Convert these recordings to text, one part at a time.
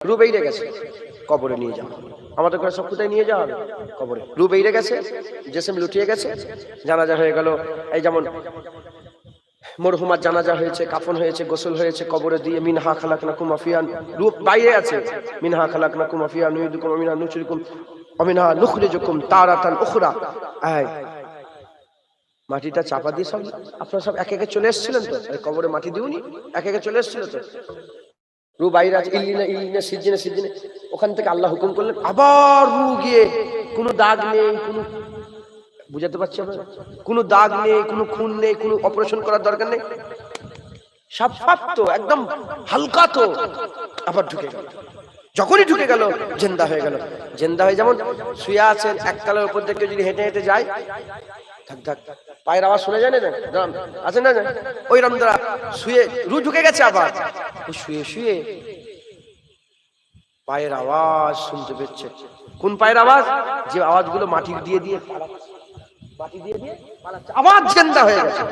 রু বেরিয়ে গেছে, কবরে নিয়ে যাও। আমাদের ঘরে সব কোথায় নিয়ে যাওয়া কবরে। রু বেরিয়ে গেছে, জেসেম লুটিয়ে গেছে, জানাজা হয়ে গেল। এই যেমন মরহুমার জানাজা হয়েছে, কাফন হয়েছে, গোসল হয়েছে, কবরে দিয়ে মিনহা খালাক নাকুম আফিয়ান। রূপ বাইরে আছে। মিনহা খালাক নাকুম আফিয়ান, নুইদুকুম আমিনা নুচুরিকুম অমিনা নুখরিজুকুম তারাতান উখরা। আয় মাটিটা চাপা দিয়ে সব আপনারা সব এক একে চলে এসেছিলেন তো? কবরে মাটি দিউনি এক একে চলে এসেছিল তো? রু বাইরে আছে ইল্লিনা ইল্লিনা সিজিনে সিজিনে ওখান থেকে আল্লাহ হুকুম করলেন, আবার রু গিয়ে কোনো দাগ নেই, কোনো বুঝাতে পারছি আপনারা? কোনো দাগ নেই, কোনো খুন নেই, কোনো অপারেশন করার দরকার নেই। সাফাত তো, একদম হালকা তো। আবার ঢুকে গেল। যখনই ঢুকে গেল, জেন্দা হয়ে গেল। জেন্দা হয়ে যেমন শুয়ে আছেন একতলার উপর থেকে যদি হেঁটে হেঁটে যায় ধাক ধাক পায়ের আওয়াজ শুনে যায় না দাঁড়ান, আছেন না ওই রামদারা শুয়ে রু ঢুকে গেছে আবার। শুয়ে শুয়ে। পায়ের আওয়াজ শুনতে পেচ্ছে কোন পায়ের আওয়াজ? যে আওয়াজগুলো মাটি দিয়ে দিয়ে। মাটি দিয়ে দিয়ে। আবার জেন্দা হয়ে গেছে।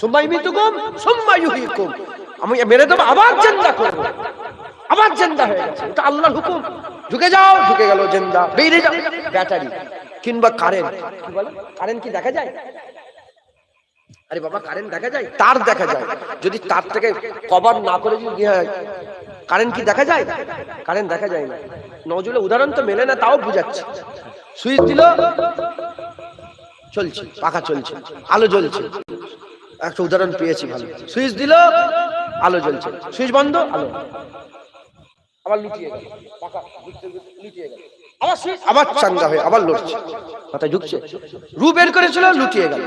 সুম্মা ইমিতুকুম সুম্মা ইউহয়িকুম আমি মেরে দেবো আবার জেন্দা করব। আবার জেন্দা হয়ে গেছে। এটা আল্লাহর হুকুম। ঢুকে যাও ঢুকে গেল জেন্দা। বেরিয়ে যাও। ব্যাটারি কিংবা কারেন্ট। কি বলে? কারেন্ট কি দেখা যায়? আরে বাবা কারেন্ট দেখা যায়? তার দেখা যায়। যদি তার থেকে কভার না করে যদি কারেন্ট কি দেখা যায়? কারেন্ট দেখা যায় না। নজরুলের উদাহরণ তো মেলে না, তাও বুঝাচ্ছে। সুইচ দিল, চলছে, পাখা চলছে, আলো জ্বলছে। একটা উদাহরণ পেয়েছি ভালো। সুইচ দিল, আলো জ্বলছে। সুইচ বন্ধ, আলো। আবার লুটিয়ে গেল। পাখা লুটিয়ে গেল। আবার সুইচ, আবার চাঙ্গা হয়ে আবার লড়ছে। মাথায় ঢুকছে। রু বের করেছিল, লুটিয়ে গেল।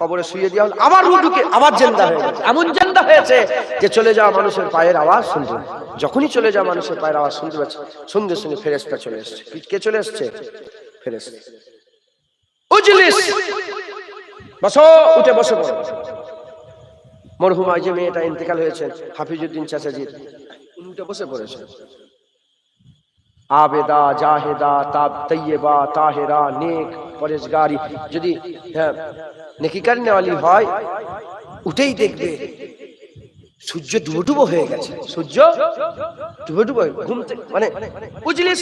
কবরে শুয়ে দেওয়া হলো আবার রু ঢুকে আবার জেন্দা হয়ে গেছে। এমন জেন্দা হয়েছে যে চলে যাওয়া মানুষের পায়ের আওয়াজ শুনতে যখনই চলে যাওয়া মানুষের পায়ের আওয়াজ শুনতে পাচ্ছে সঙ্গে সঙ্গে ফেরেস্তা চলে এসছে। কে চলে এসছে? ফেরেস্তা উজলিস! বসো, উঠে বসে। মরহুমা যে মেয়েটা ইন্তেকাল হয়েছেন হাফিজুদ্দিন চাচাজির। উনি উঠে বসে পড়েছেন আবেদা, জাহেদা তাব তৈয়বা তাহেরা, নেক। পরেশগারি যদি হ্যাঁ, নেকিকার নেওয়ালি হয় উঠেই দেখবে সূর্য ডুবো ডুবো হয়ে গেছে। সূর্য ডুবো ডুবো ঘুম মানে বুঝলিস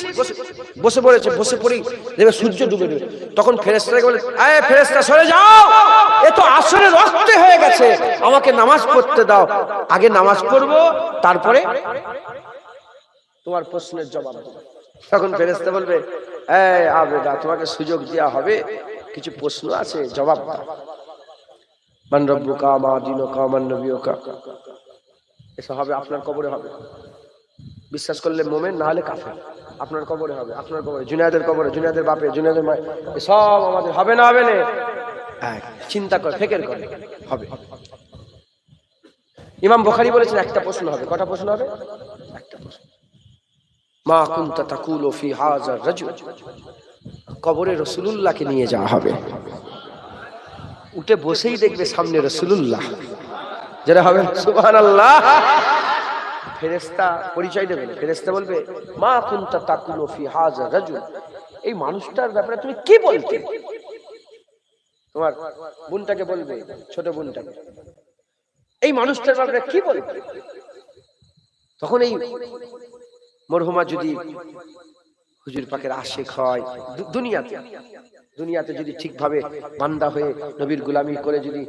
বসে পড়েছে বসে পড়ি দেখবে সূর্য ডুবে ডুবে। তখন ফেরেস্তাকে বলে আয় ফেরেস্তা সরে যাও! এ তো আসলে রক্তে হয়ে গেছে। আমাকে নামাজ পড়তে দাও। আগে নামাজ পড়ব তারপরে তোমার প্রশ্নের জবাব। তখন ফেরেস্তা বলবে এই আবেদা তোমাকে সুযোগ দেওয়া হবে। কিছু প্রশ্ন আছে? জবাব দাও। মান রব্বুকা মা দিনুকা মান নবিয়ুকা। এসব হবে আপনার কবরে হবে। বিশ্বাস করলে মোমেন না হলে কাফের। আপনার কবরে হবে আপনার কবরে। জুনায়দের কবরে জুনায়দের বাপে জুনায়দের মায় সব আমাদের হবে না হবে না। চিন্তা করে ফেকের করে। হবে। ইমাম বখারি বলেছেন একটা প্রশ্ন হবে। কটা প্রশ্ন হবে? একটা প্রশ্ন। মা কুনতা তাকুলু ফি হাজার রাজুল। কবরে রসুলুল্লাহকে নিয়ে যাওয়া হবে। উঠে বসেই দেখবে সামনে রসুলুল্লাহ। যেটা হবে সুবহান আল্লাহ ফেরেস্তা পরিচয় দেবে না। ফেরেস্তা বলবে, মা কুনতা তাকুলু ফি হাজার রাজুল। এই মানুষটার ব্যাপারে তুমি কি বলতে? তোমার বোনটাকে বলবে, ছোট বোনটাকে। এই মানুষটার ব্যাপারে কি বলবে? তখন এই মরহুমা যদি হুজুর পাকের আশেক হয় দুনিয়াতে দুনিয়াতে যদি ঠিকভাবে বান্দা হয়ে নবীর গুলামি করে যদি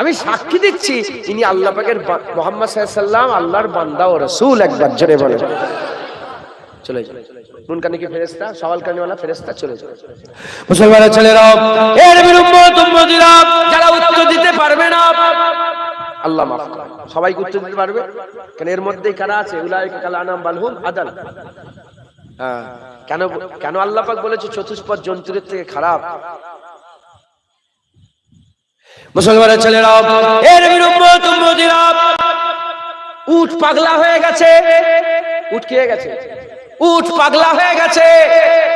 আমি সাক্ষী দিচ্ছি, ইনি আল্লাহ পাকের মোহাম্মদ মুহাম্মদ সাল্লাম আল্লাহর বান্দা ও রাসূল একবার, জোরে বলে চলে যাও। মুনকানি কি ফেরেশতা? সওয়াল কানিওয়ালা ফেরেশতা চলে যাও। মুসলমানের ছেলেরা এর তোমরা যারা উত্তর দিতে পারবে না। আল্লাহ মাফ করে। সবাই উত্তর দিতে পারবে? কেন এর মধ্যেই কারা আছে? উলাইকা কাল আনাম বালহুম আদাল হ্যাঁ। কেন কেন আল্লাহ পাক বলেছে চতুষ্পদ জন্তুর থেকে খারাপ? মুসলমানের ছেলেরা এর বিরুদ্ধে তোমরা উট পাগলা হয়ে গেছে। উট কে গেছে? উট পাগলা হয়ে গেছে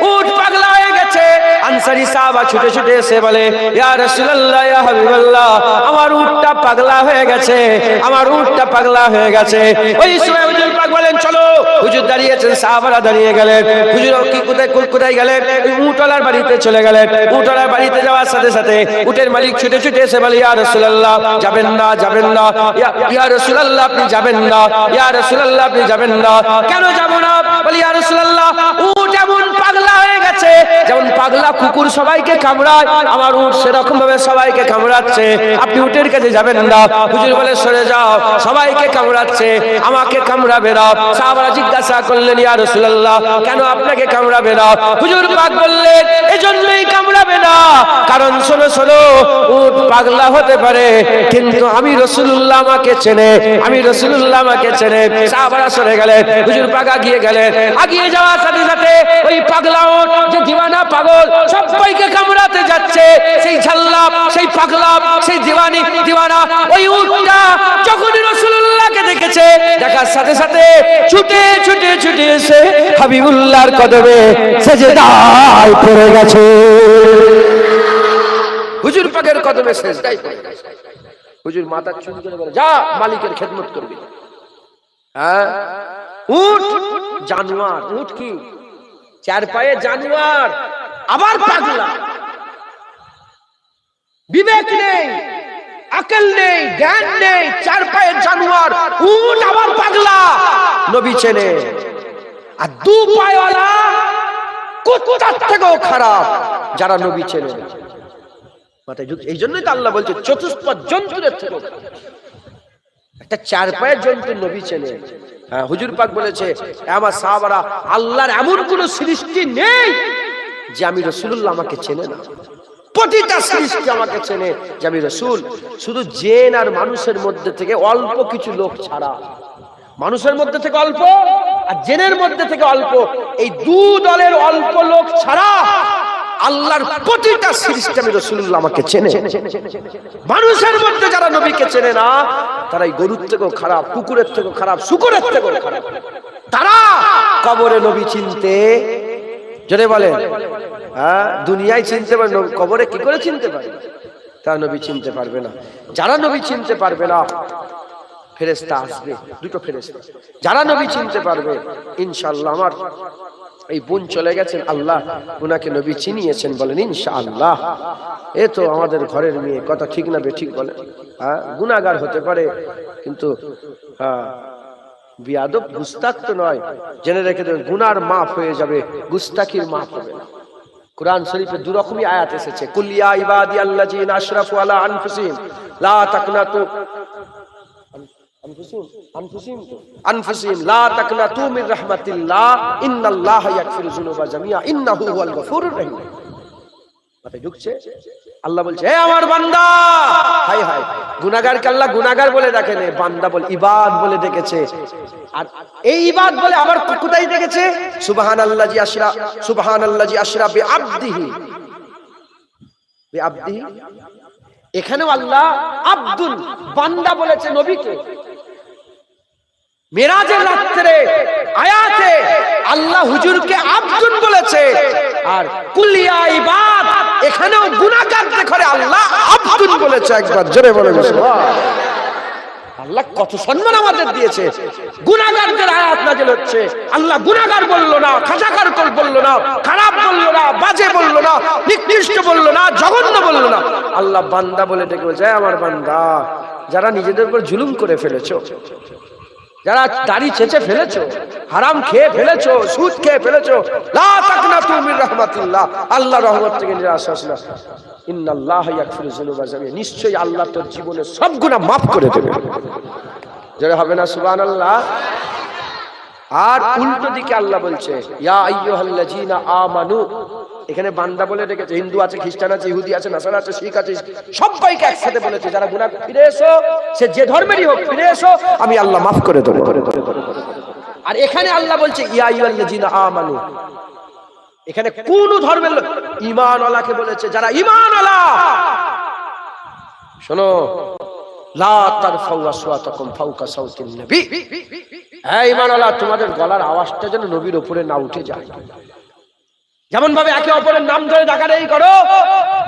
উট পাগলা হয়ে গেছে। আনসারি সাহাবা ছুটে ছুটে এসে বলে, ইয়া রাসূলুল্লাহ, ইয়া হাবিবাল্লাহ, আমার উটটা পাগলা হয়ে গেছে, আমার উটটা পাগলা হয়ে গেছে। ওই সময় হুজুর পাক বলে বললেন চলো। হুজুর দাঁড়িয়েছেন সাহাবারা দাঁড়িয়ে গেলেন। হুজুর কি কোথায় কো- কোথায় গেলেন? উটলার বাড়িতে চলে গেলেন। উটলার বাড়িতে যাওয়ার সাথে সাথে উটের মালিক ছুটে ছুটে এসে বলে, ইয়া রাসূলুল্লাহ, যাবেন না যাবেন না। ইয়া রাসূলুল্লাহ, আপনি যাবেন না। ইয়া রাসূলুল্লাহ, আপনি যাবেন না। কেন যাব না? বলি পাগলা হয়ে গেছে, যেমন পাগলা কুকুর সবাইকে আমার সেরকম ভাবে সবাইকে কামড়াচ্ছে। আপনি কাছে যাবেন সরে যাও, সবাইকে কামড়াচ্ছে, আমাকে জিজ্ঞাসা করলেন কেন আপনাকে কারণ শোনো শোনো, উট পাগলা হতে পারে, কিন্তু আমি রাসূলুল্লাহ আমাকে চেনে, আমি রাসূলুল্লাহ আমাকে চেনে। সাহাবারা সরে গেলেন, হুজুর পাক গিয়ে গেলেন আগিয়ে যাওয়ার সাথে সাথে ওই পাগলা যে দিওয়ানা পাগল, সবাইকে কামড়াতে যাচ্ছে। সেই ঝাল্লা সেই পাগলা সেই দিওয়ানি, দিওয়ানা, ওই উটটা যখনই রাসূলুল্লাহকে দেখেছে, দেখার সাথে সাথে ছুটে ছুটে ছুটে এসে হাবিবুল্লাহর কদমে সেজদায় পড়ে গেছে। হুজুর পাকের কদমে গেছে। হুজুর মাথা চুল করে বলে, যা, মালিকের খেদমত করবি। হ্যাঁ? উট জানোয়ার। উট কি? চার পায়ে জানোয়ার। আবার পাগলা। বিবেক নেই, আকল নেই, জ্ঞান নেই চার পায়ে জানোয়ার। উট আবার পাগলা। নবী চেনে। আর দু পায়ওয়ালা কুত্তার থেকেও খারাপ, যারা নবী চেনে। এই জন্যই তো আল্লাহ বলছে, চতুষ্পদ জন্তুদের থেকেও একটা চার পায়ের জন্তু নবী চেনে। হুজুর পাক বলেছে, আমার সাহাবারা আল্লাহর এমন কোন সৃষ্টি নেই যে আমি রসুল্লাহ আমাকে চেনে না। প্রতিটা আমাকে চেনে যে আমি রসুল। শুধু জেন আর মানুষের মধ্যে থেকে অল্প কিছু লোক ছাড়া। মানুষের মধ্যে থেকে অল্প আর জেনের মধ্যে থেকে অল্প। এই দু দলের অল্প লোক ছাড়া আল্লাহর প্রতিটা সৃষ্টি আমি রসুল্লাহ আমাকে চেনে। মানুষের মধ্যে যারা নবীকে চেনে না তারা এই গরুর থেকেও খারাপ, কুকুরের থেকেও খারাপ, শুকুরের থেকেও খারাপ। তারা কবরে নবী চিনতে যদি বলে হ্যাঁ দুনিয়ায় চিনতে পারে কবরে কি করে চিনতে পারে? তারা নবী চিনতে পারবে না। যারা নবী চিনতে পারবে না ফেরেস্তা আসবে, দুটো ফেরেস্তা যারা নবী চিনতে পারবে ইনশাল্লাহ আমার এই বোন চলে গেছেন আল্লাহ, উনাকে নবী চিনিয়েছেন বলেন ইনশা আল্লাহ এ তো আমাদের ঘরের মেয়ে, কথা ঠিক না বে ঠিক বলে। হ্যাঁ গুনাগার হতে পারে, কিন্তু হ্যাঁ বিয়াদব গুস্তাক তো নয়। জেনে রেখে দেবেন গুনার মাফ হয়ে যাবে গুস্তাকির মাফ হবে না। কোরআন শরীফে দু রকমই আয়াত এসেছে কুলিয়া ইবাদি আল্লাযিনা আশরাফু আলা আনফুসিহিম, লা তাকনাতু গুনাগার বলে বান্দা ইবাদ বলে আর এই ইবাদ বলে আবার কোথায় ডেকেছে? সুবহান আল্লাহ আশরা সুবহান আল্লাহ আশরা এখানেও আল্লাহ আব্দুল বান্দা বলেছে নবীকে। মেরাজের রাত্রে আয়াতে আল্লাহ হুজুরকে আব্দুল বলেছে, আর কুলিয়া ইবাদ, এখানেও আল্লাহ বলেছে একবার, জোরে বলে আল্লাহ কত সম্মান আমাদের দিয়েছে। গুনাহগারদের আয়াত নাযিল হচ্ছে। আল্লাহ গুনাহগার বলল না খাজাকার কল বলল না, খারাপ বলল না, বাজে বলল না, নিকৃষ্ট বলল না, জঘন্য বলল না। আল্লাহ বান্দা বলে ডেকে বলছে আমার বান্দা, যারা নিজেদের উপর জুলুম করে ফেলেছো যারা দাড়ি ছেঁচে ফেলেছো, হারাম খেয়ে ফেলেছো, সুদ খেয়ে ফেলেছো, লা মির রাহমাতিল্লাহ, আল্লাহ রহমত থেকে নিরাশ হস না ইন্নাল্লাহ ইয়াগফিরু যুনুবা নিশ্চয়ই আল্লাহ তোর জীবনে সব গুনাহ maaf করে দেবে। যারা হবে না, সুবহানাল্লাহ। আর উল্টো দিকে আল্লাহ বলছে এখানে বান্দা বলে রেখেছে, হিন্দু আছে, খ্রিস্টান আছে, ইহুদি আছে, নাসারা আছে, শিখ আছে, সবাইকে একসাথে বলেছে, যারা গুনাহ ফিরে এসো, সে যে ধর্মেরই হোক, ফিরে এসো, আমি আল্লাহ মাফ করে দেবো। আর এখানে আল্লাহ বলছে, ইয়া আমানু। এখানে কোন ধর্মের লোক ঈমানওয়ালাকে বলেছে, যারা ঈমানওয়ালা শোনো তোমাদের গলার আওয়াজটা যেন নবীর উপরে না উঠে যায়। যেমন ভাবে একে অপরের নাম ধরে ডাকাডাকি করো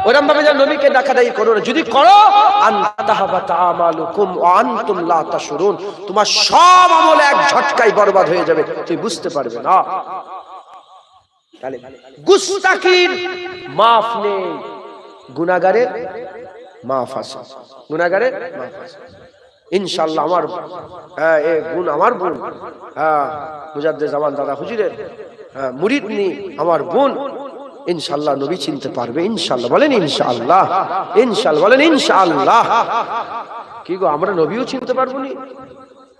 ওরকম ভাবে যেন নবীকে ডাকাডাকি করো। যদি করো তোমার সব আমল এক ঝটকায় বরবাদ হয়ে যাবে তুই বুঝতে পারবে না। গুস্তাকির মাফ নেই গুনাহগারের মাফ আছে গুনাহগারের মাফ আছে ইনশাআল্লাহ আমার হ্যাঁ এ গুণ আমার বোন। হ্যাঁ মুজাদ্দে জামান দাদা হুজুরের হ্যাঁ মুরিদ নি আমার বোন। ইনশাআল্লাহ নবী চিনতে পারবে। ইনশাআল্লাহ বলেন ইনশাআল্লাহ। ইনশাআল্লাহ বলেন ইনশাআল্লাহ। কি গো, আমরা নবীও চিনতে পারব নি?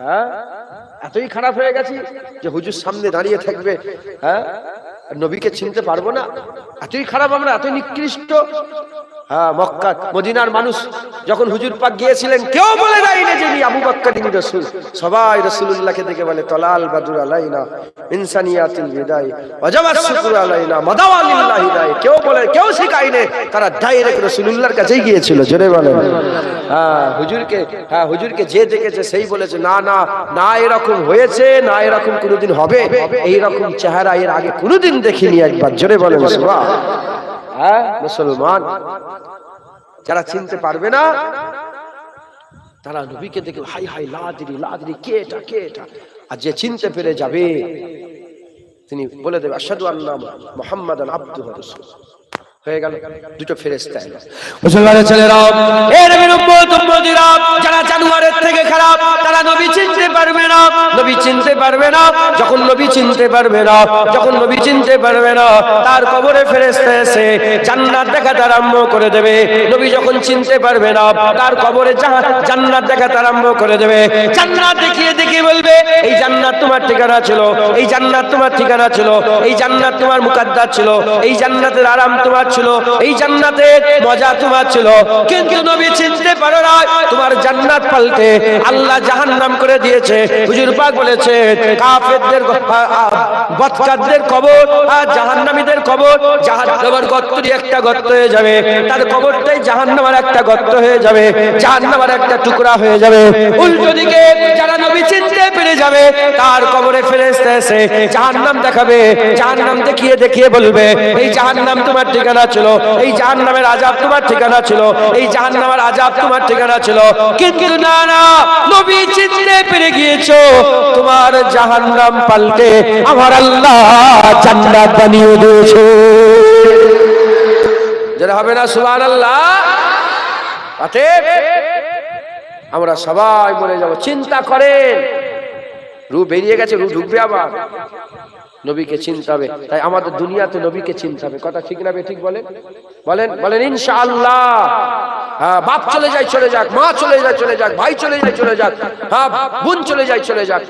হ্যাঁ এতই খারাপ হয়ে গেছি যে হুজুর সামনে দাঁড়িয়ে থাকবে। হ্যাঁ নবীকে চিনতে পারব না। এতই খারাপ, আমরা এতই নিকৃষ্ট। হ্যাঁ মক্কা, মদিনার মানুষ যখন হুজুর পাক গিয়েছিলেন, কেউ বলে দেয়নি যে ইনি আবু বক্কর ইনি রসুল। সবাই রসুলুল্লাহকে দেখে বলে, তলাল বাদুর আলাইনা ইনসানিয়াতিল বিদায়, ওয়াজাবাত শুকুর আলাইনা মাদাওয়ালিল্লাহি দায়। কেউ বলে, কেউ শিখায়নি, তারা ডাইরেক্ট রসুলুল্লাহর কাছেই গিয়েছিল, জোরে বলেন। হ্যাঁ হুজুরকে হ্যাঁ হুজুরকে যে দেখেছে সেই বলেছে, না না না এরকম হয়েছে, না এরকম কোনোদিন হবে এই চেহারা এর আগে কোনোদিন দেখিনি একবার। জোরে বলেন, সুবহান। হ্যাঁ মুসলমান। যারা চিনতে পারবে না তারা নবীকে দেখে হাই হাই লাদিরি লাদিরি কে এটা কে এটা? আর যে চিনতে পেরে যাবে তিনি বলে দেবে আসাদু আল্লাহ মোহাম্মদ আব্দু রসুল হয়ে গেল দুটো ফেরেস্তা এলো। মুসলমানের ছেলেরা এ নবীর উম্মত উম্মতিরা যারা জানুয়ারের থেকে খারাপ তারা নবী চিনতে পারবে না, নবী চিনতে পারবে না, যখন নবী চিনতে পারবে না, যখন নবী চিনতে পারবে না, তার কবরে ফেরেশতা এসে জান্নাত দেখাতে আরম্ভ করে দেবে। নবী যখন চিনতে পারবে না, তার কবরে জান্নাত দেখাতে আরম্ভ করে দেবে। জান্নাত দেখিয়ে দেখিয়ে বলবে, এই জান্নাত তোমার ঠিকানা ছিল, এই জান্নাত তোমার ঠিকানা ছিল, এই জান্নাত তোমার মুকাদ্দার ছিল, এই জান্নাতের আরাম তোমার ছিল, এই জান্নাতের মজা তোমার ছিল। কিন্তু নবী চিনতে পারো না, তোমার জান্নাত পাল্টে আল্লাহ জাহান্নাম করে দিয়েছে। হুজুর পাক বলেছে, কাফেরদের বদকারদের কবর আর জাহান্নামীদের কবর, জাহান্নামের গর্তটি একটা গর্ত হয়ে যাবে, তার কবরটাই জাহান্নামের একটা গর্ত হয়ে যাবে, জাহান্নামের একটা টুকরা হয়ে যাবে। উল্টো দিকে যারা নবী চিনতে পেরে যাবে, তার কবরে ফেরেশতা এসে জাহান্নাম দেখাবে, জাহান্নাম দেখিয়ে দেখিয়ে বলবে, এই জাহান্নাম তোমার ঠিকানা ছিল, এই জাহান্নামের আজাব তোমার ঠিকানা ছিল, এই জাহান্নামের আজাব তোমার ঠিকানা ছিল। কিন্তু না না, নবী চিনতে পেরে গিয়েছো, তোমার জাহান্নাম পাল্টে আমার আল্লাহ জান্নাত বানিয়ে দিয়েছে। যারা হবে না সুবান আল্লাহ আমরা সবাই মরে যাব, চিন্তা করেন। রু বেরিয়ে গেছে রু ঢুকবে আবার। নবীকে চিনতে হবে। তাই আমাদের দুনিয়াতে নবীকে চিনতে হবে। কথা ঠিক না ঠিক বলেন? বলেন? বলেন, ইনশাআল্লাহ। হ্যাঁ বাপ চলে যায়, চলে যাক, মা চলে যায়, চলে যাক, ভাই চলে যায়, চলে যাক হ্যাঁ বোন চলে যায়, চলে যাক।